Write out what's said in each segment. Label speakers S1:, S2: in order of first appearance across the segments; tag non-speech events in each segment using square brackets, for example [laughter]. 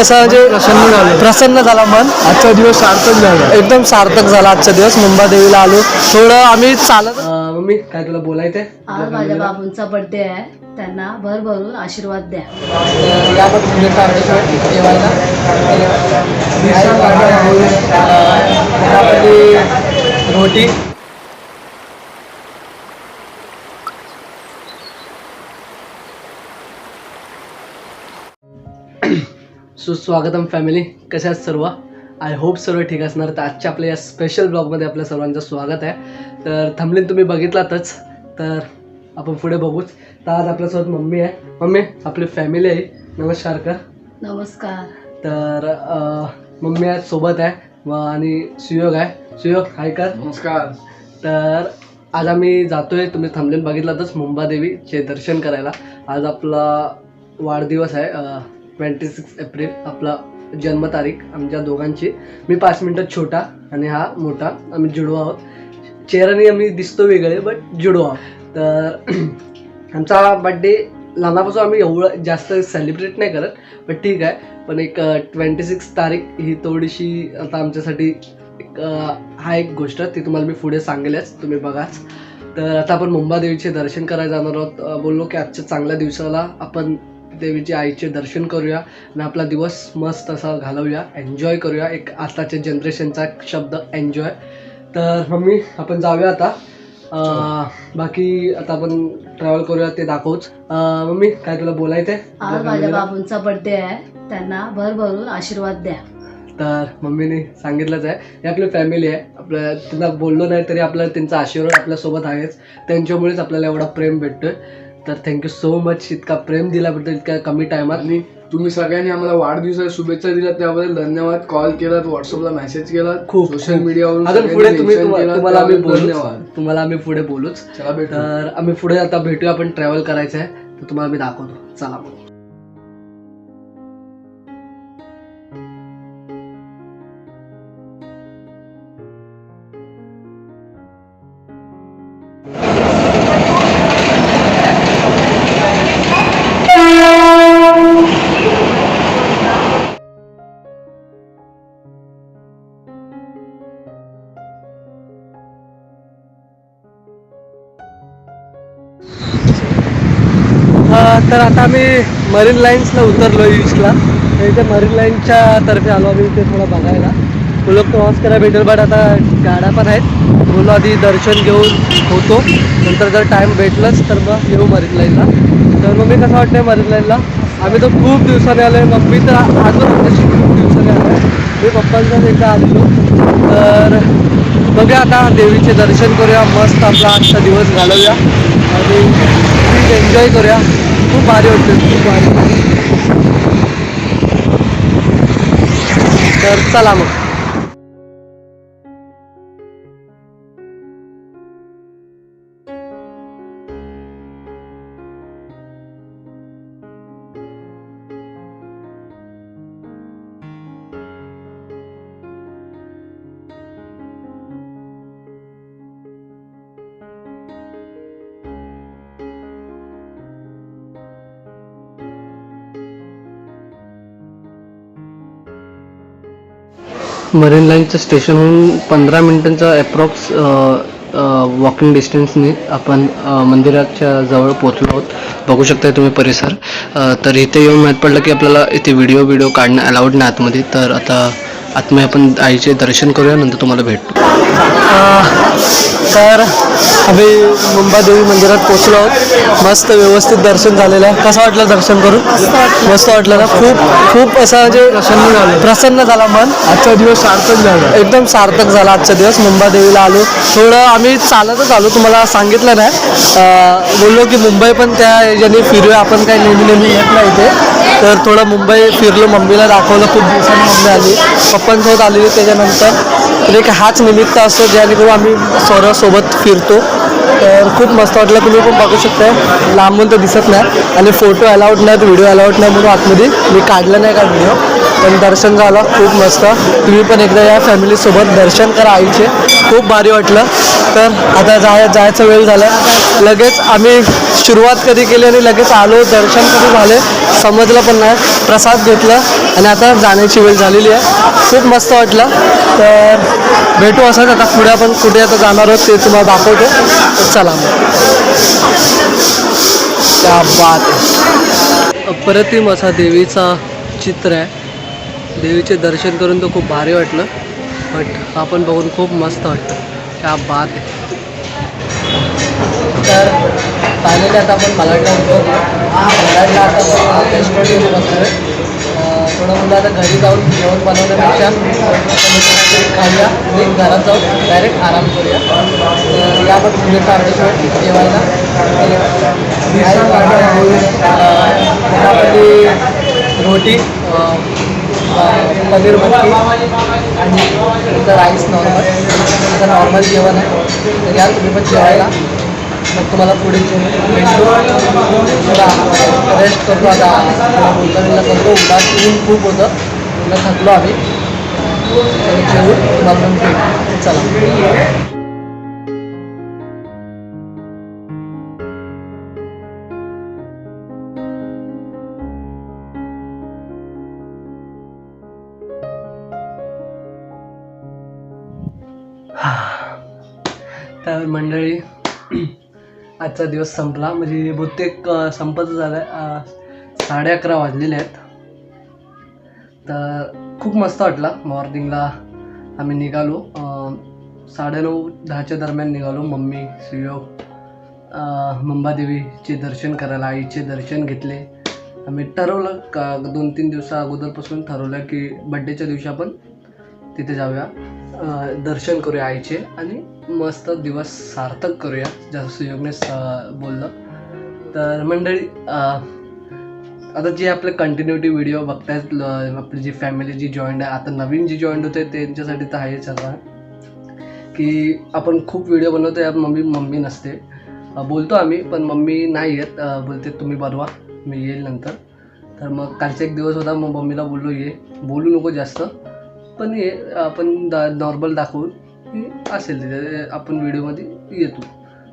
S1: असं म्हणजे
S2: प्रसन्न झालं.
S1: प्रसन्न झाला मन.
S2: आजचा दिवस सार्थक झाला.
S1: एकदम सार्थक झाला आजचा दिवस. मुंबादेवीला आलो. थोडं आम्ही चालत मम्मी काय तुला बोलायचंय?
S3: आज माझ्या बाबूंचा बर्थडे आहे. त्यांना भरभरून आशीर्वाद द्या.
S1: रोटी सुस्वागतम फॅमिली. कशा आहेत सर्व? आय होप सर्व ठीक असणार. तर आजच्या आपल्या या स्पेशल ब्लॉगमध्ये आपल्या सर्वांचं स्वागत आहे. तर थंबलीन तुम्ही बघितलातच. तर आपण पुढे बघूच. तर आज आपल्यासोबत मम्मी आहे. मम्मी आपली फॅमिली आहे. नमस्कार कर.
S3: नमस्कार.
S1: तर मम्मी आहे सोबत आहे. व आणि सुयोग आहे. सुयोग हाय कर.
S2: नमस्कार.
S1: तर आज आम्ही जातोय. तुम्ही थांबलेन बघितलातच. मुंबादेवीचे दर्शन करायला. आज आपला वाढदिवस आहे. ट्वेंटी सिक्स एप्रिल आपला जन्मतारीख आमच्या दोघांची. मी पाच मिनटं छोटा आणि हा मोठा. आम्ही जुडो आहोत. चेहऱ्याने आम्ही दिसतो वेगळे बट जुडो आहोत. तर [clears throat] आमचा बड्डे लहानापासून आम्ही एवढं जास्त सेलिब्रेट नाही करत पण ठीक आहे. पण एक ट्वेंटी सिक्स तारीख ही थोडीशी आता आमच्यासाठी एक हा एक गोष्ट. ती तुम्हाला मी पुढे सांगेलच. तुम्ही बघाच. तर आता आपण मुंबादेवीचे दर्शन करायला जाणार आहोत. बोललो की आजच्या चांगल्या दिवसाला आपण देवीचे आईचे दर्शन करूया आणि आपला दिवस मस्त असा घालवूया. एन्जॉय करूया. एक आताच्या जनरेशनचा शब्द एन्जॉय तर मम्मी आपण जाऊया आता. बाकी आता आपण ट्रॅव्हल करूया ते दाखवूच. मम्मी काय तुला बोलायचंय?
S3: माझ्या बाबूंचा बर्थडे आहे. त्यांना भरभरून आशीर्वाद द्या.
S1: तर मम्मीने सांगितलंच आहे. ही आपली फॅमिली आहे. आपल्या त्यांना बोललो नाही तरी आपल्याला त्यांचा आशीर्वाद आपल्यासोबत आहेच. त्यांच्यामुळेच आपल्याला एवढा प्रेम भेटतोय. तर थँक्यू सो मच इतका प्रेम दिल्याबद्दल इतक्या कमी टायमात
S2: आणि तुम्ही सगळ्यांनी आम्हाला वाढदिवसाच्या शुभेच्छा दिल्या त्याबद्दल धन्यवाद. कॉल केलात व्हॉट्सअपला मेसेज केलात
S1: खूप
S2: सोशल मीडियावरून
S1: अजून पुढे तुम्ही तुम्हाला आम्ही बोलूच
S2: धन्यवाद.
S1: तुम्हाला आम्ही पुढे बोलूच.
S2: चला भेटू
S1: तर आम्ही पुढे आता भेटूया आपण ट्रॅव्हल करायचं आहे तर तुम्हाला मी दाखवतो. चला तर आता आम्ही मरीन लाईन्सला उतरलो ईस्टला तर इथे मरीन लाईनच्या तर्फे आलो आम्ही इथे थोडं बघायला. बोलो क्रॉस करा भेटेल बट आता गाड्या पण आहेत. बोलो आधी दर्शन घेऊन होतो. नंतर जर टाईम भेटलंच तर मग येऊ मरीन लाईनला तर मग मी कसं वाटतंय मरीन लाईनला आम्ही तर खूप दिवसाने आलो आहे मम्मी तर अजून आमच्याशी खूप दिवसाने आलो आहे मी पप्पांचाच एकदा आलेलो. तर बघूया आता देवीचे दर्शन करूया. मस्त आपला आजचा दिवस घालवूया. आणि खूप एन्जॉय करूया. खूप भारी वाटतं खूप भारी तर चला मग मरीन लाईनचं स्टेशनहून पंधरा मिनिटांचा अप्रॉक्स वॉकिंग डिस्टन्सने आपण मंदिराच्या जवळ पोहोचलो आहोत. बघू शकता तुम्ही परिसर. तर इथे येऊन माहीत पडलं की आपल्याला इथे व्हिडिओ व्हिडिओ काढणं अलाउड नाही आतमध्ये. तर आता आतमध्ये आपण आईचे दर्शन करूया नंतर तुम्हाला भेटतो तर आम्ही मुंबादेवी मंदिरात पोहोचलो आहोत. मस्त व्यवस्थित दर्शन झालेलं आहे. कसं वाटलं दर्शन करून? मस्त वाटलं. ना? खूप खूप असं म्हणजे
S2: प्रसन्न झालं.
S1: प्रसन्न झाला मन.
S2: आजचा दिवस सार्थक झाला.
S1: एकदम सार्थक झाला आजचा दिवस. मुंबादेवीला आलो. थोडं आम्ही चालतच आलो. तुम्हाला सांगितलं नाही बोललो की मुंबई पण त्या याने फिरूया. आपण काही नेहमी नेहमी येत नाही इथे. तर थोडं मुंबई फिरलो. मम्मीला दाखवलं. खूप दिवसांनी मम्मी आली. पप्पांसोबत आलेली त्याच्यानंतर. तर एक हाच निमित्त असतो. जेणेकरून आम्ही सर्व सोबत फिरतो. तर खूप मस्त वाटलं तुम्ही पण बघू शकताय. लांबून तर दिसत नाही आणि फोटो अलाउड नाहीत व्हिडिओ अलाउड नाही म्हणून आतमध्ये मी काढलं नाही का व्हिडिओ पण दर्शन झालं खूप मस्त. तुम्ही पण एकदा या फॅमिलीसोबत दर्शन करा आईचे. खूप भारी वाटलं. तर आता जाय जायचा वेळ झाला लगेच आम्ही सुरुवात कधी केली आणि लगेच आलो. दर्शन कधी झाले समजलं पण नाही. प्रसाद घेतला आणि आता जाण्याची वेळ झालेली आहे. खूप मस्त वाटलं. तर भेटू असंच आता पुढे आपण कुठे आता जाणार आहोत ते तुम्हाला दाखवतो. चला मग. त्या बात अप्रतिम असा देवीचा चित्र आहे. देवीचे दर्शन करून तर खूप भारी वाटलं. बट आपण बघून खूप मस्त वाटतं. त्या बात आहे. तर फायनली आता आपण मलाडला होतो मलाडला आता आपण रेस्टॉरंटमध्ये म्हणून आता घरी जाऊन जेवण बनवण्यापेक्षा खाऊया. आणि घरात जाऊन डायरेक्ट आराम करूया. तर म्हणजे आपण जेवायला. रोटी पनीर भट्टी आणि नंतर राईस नॉर्मल आता नॉर्मल जेवण आहे. तर या तुम्ही पण जेवायला. मग तुम्हाला पुढे भेटतो थोडा रेस्ट करतो आता बोलताना करतो उदास ऊन खूप होतं पुन्हा थकलो आम्ही जेवून तुम्हाला पण चला. तर मंडळी आजचा दिवस संपला. म्हणजे बहुतेक संपत संपतच आहे साडे अकरा वाजलेले आहेत. तर खूप मस्त वाटला. मॉर्निंगला आम्ही निघालो. साडे साडेनऊ दहाच्या दरम्यान निघालो. मम्मी सुयोग मंबादेवीचे दर्शन करायला आईचे दर्शन घेतले. आम्ही ठरवलं का दोन तीन दिवसा अगोदरपासून ठरवलं की बड्डेच्या दिवशी आपण तिथे जाऊया. दर्शन करूया आईचे आणि मस्त दिवस सार्थक करूया. जसं सुयोगने बोललं. तर मंडळी आता जे आपले कंटिन्युटी व्हिडिओ बघतायत आपली जी फॅमिली जी जॉईंट आहे आता नवीन जी जॉईंट होते त्यांच्यासाठी तर आहेच आता. की आपण खूप व्हिडिओ बनवतो यात मम्मी मम्मी नसते. बोलतो आम्ही पण मम्मी नाही येत. बोलते तुम्ही बनवा मी येईल नंतर. तर मग कालचा एक दिवस होता मग मम्मीला बोललो ये. बोलू नको जास्त. पण ये आपण दा नॉर्मल दाखवून की असेल तिथे आपण व्हिडिओमध्ये येतो.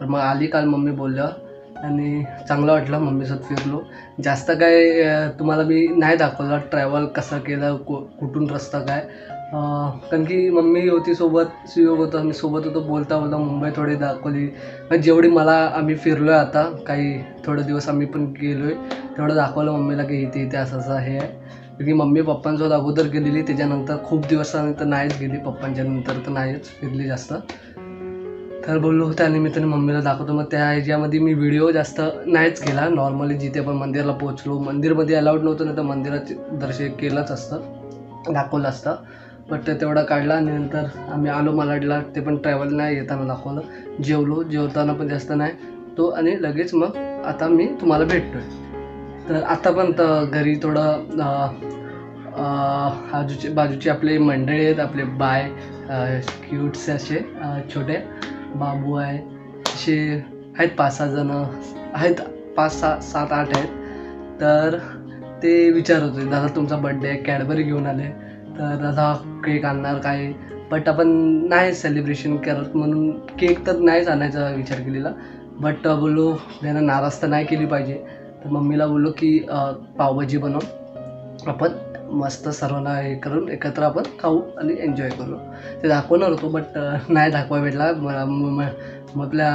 S1: तर मग आली काल मम्मी बोलल्यावर आणि चांगलं वाटलं मम्मीसोबत फिरलो. जास्त काय तुम्हाला मी नाही दाखवलं ट्रॅव्हल कसं केलं कु कुठून रस्ता काय. कारण की मम्मी होती सोबत सुयोग होता मी सोबत होतो बोलता बोलता मुंबई थोडी दाखवली. जेवढी मला आम्ही फिरलो आहे आता काही थोडे दिवस आम्ही पण गेलो आहे तेवढं दाखवलं मम्मीला की इथे इथे असं असं हे आहे. की मम्मी पप्पांसोबत अगोदर गेलेली त्याच्यानंतर खूप दिवसानंतर नाहीच गेली. पप्पांच्या नंतर तर नाहीच फिरली जास्त. तर बोललो त्या निमित्ताने मम्मीला दाखवतो. मग त्या ह्याच्यामध्ये मी व्हिडिओ जास्त नाहीच केला. नॉर्मली जिथे आपण मंदिराला पोहोचलो मंदिरमध्ये अलाउड नव्हतं नाही तर मंदिरात दर्शन केलंच असतं दाखवलं असतं. बट ते तेवढा काढला आणि नंतर आम्ही आलो मलाडला ते पण ट्रॅव्हल नाही येताना दाखवलं. जेवलो जेवताना पण जास्त नाही. तो आणि लगेच मग आता मी तुम्हाला भेटतो आहे तर आता पण तर घरी थोडं आजूचे बाजूचे आपले मंडळी आहेत आपले बाय क्यूट्स असे छोटे बाबू आहे असे आहेत पाच सहा जणं आहेत पाच सहा सात आठ आहेत. तर ते विचारत होते दादा तुमचा बड्डे कॅडबरी घेऊन आले. तर दादा केक आणणार काय? बट आपण नाही सेलिब्रेशन करत म्हणून केक तर नाहीच आणायचा विचार केलेला. बट बोलू त्यांना नाराज तर नाही केली पाहिजे. तर मम्मीला बोललो की पावभाजी बनव. आपण मस्त सर्वांना हे करून एकत्र आपण खाऊ आणि एन्जॉय करू. ते दाखवणार होतो बट नाही दाखवा भेटला. मग आपल्या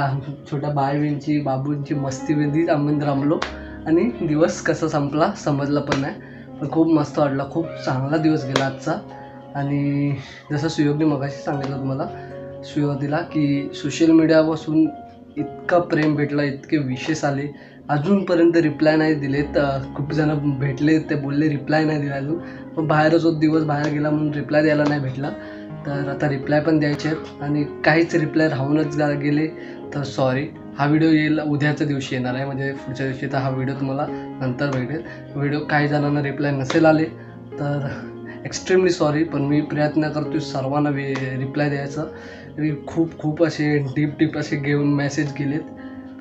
S1: छोट्या बायबींची बाबूंची मस्तीमध्ये आम्ही रमलो आणि दिवस कसा संपला समजलं पण नाही. पण खूप मस्त वाटला. खूप चांगला दिवस गेला आजचा. आणि जसं सुयोगने मगाशी सांगितलं तुम्हाला सुयोगीला की सोशल मीडियापासून इतका प्रेम भेटला इतके विशेष आले. अजूनपर्यंत रिप्लाय नाही दिलेत. तर खूप जण भेटले ते बोलले रिप्लाय नाही दिला अजून. पण बाहेरच होत दिवस बाहेर गेला म्हणून रिप्लाय द्यायला नाही भेटला. तर आता रिप्लाय पण द्यायचे आहेत आणि काहीच रिप्लाय राहूनच गेले. तर सॉरी हा व्हिडिओ येईल उद्याच्या दिवशी येणार आहे. म्हणजे पुढच्या दिवशी तर हा व्हिडिओ तुम्हाला नंतर भेटेल. व्हिडिओ काही जणांना रिप्लाय नसेल आले तर एक्स्ट्रीमली सॉरी पण मी प्रयत्न करतो सर्वांना वे रिप्लाय द्यायचा. खूप खूप असे डीप डीप असे घेऊन मेसेज गेलेत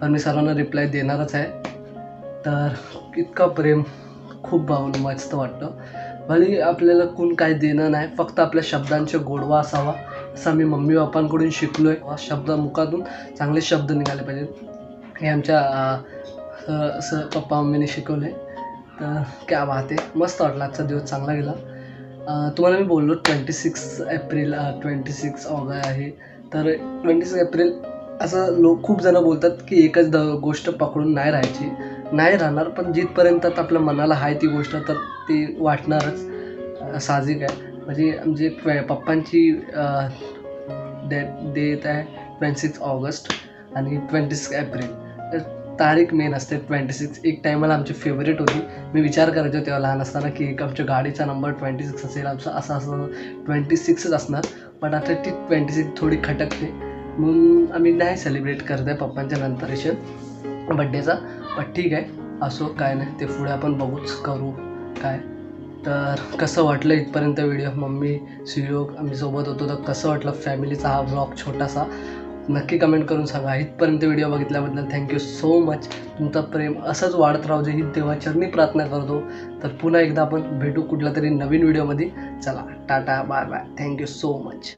S1: पण मी सर्वांना रिप्लाय देणारच आहे. तर इतकं प्रेम खूप भावून मस्त वाटतं. भली आपल्याला कोण काही देणं नाही फक्त आपल्या शब्दांचे गोडवा असावा. असं मी मम्मी पप्पांकडून शिकलो आहे शब्द मुखातून चांगले शब्द निघाले पाहिजेत. हे आमच्या स- पप्पा मम्मीने शिकवले. तर क्या वाहते मस्त वाटला आजचा दिवस चांगला गेला. तुम्हाला मी बोललो twenty six April twenty six August आहे. तर ट्वेंटी सिक्स एप्रिल असं लोक खूप जणं बोलतात की एकच द गोष्ट पकडून नाही राहायची. नाही राहणार पण जिथपर्यंत आपल्या मनाला आहे ती गोष्ट तर ती वाटणारच. साहजिक आहे. म्हणजे आमचे प- पप्पांची डेट डेट आहे ट्वेंटी सिक्स ऑगस्ट आणि ट्वेंटी सिक्स एप्रिल. तर तारीख मेन असते ट्वेंटी सिक्स एक टायमाला आमची फेवरेट होती. मी विचार करायचो तेव्हा लहान असताना की एक आमच्या गाडीचा नंबर ट्वेंटी सिक्स असेल. आमचा असं असं ट्वेंटी सिक्सच असणार. पण आता ती ट्वेंटी सिक्स थोडी खटकते. म्हणून आम्ही नाही सेलिब्रेट करत आहे पप्पांच्या नंतर. बड्डेचा पण ठीक आहे असो काय नाही ते पुढे आपण बघूच करू काय. तर कसं वाटलं इथपर्यंत व्हिडिओ मम्मी सुयोग आम्ही सोबत होतो तर कसं वाटलं फॅमिलीचा हा ब्लॉग छोटासा? नक्की कमेंट करून सांगा. इथपर्यंत व्हिडिओ बघितल्याबद्दल थँक्यू सो मच तुमचं प्रेम असंच वाढत राहू दे ही देवाचरणी प्रार्थना करतो. तर पुन्हा एकदा आपण भेटू कुठल्या तरी नवीन व्हिडिओमध्ये चला tata bye bye thank you so much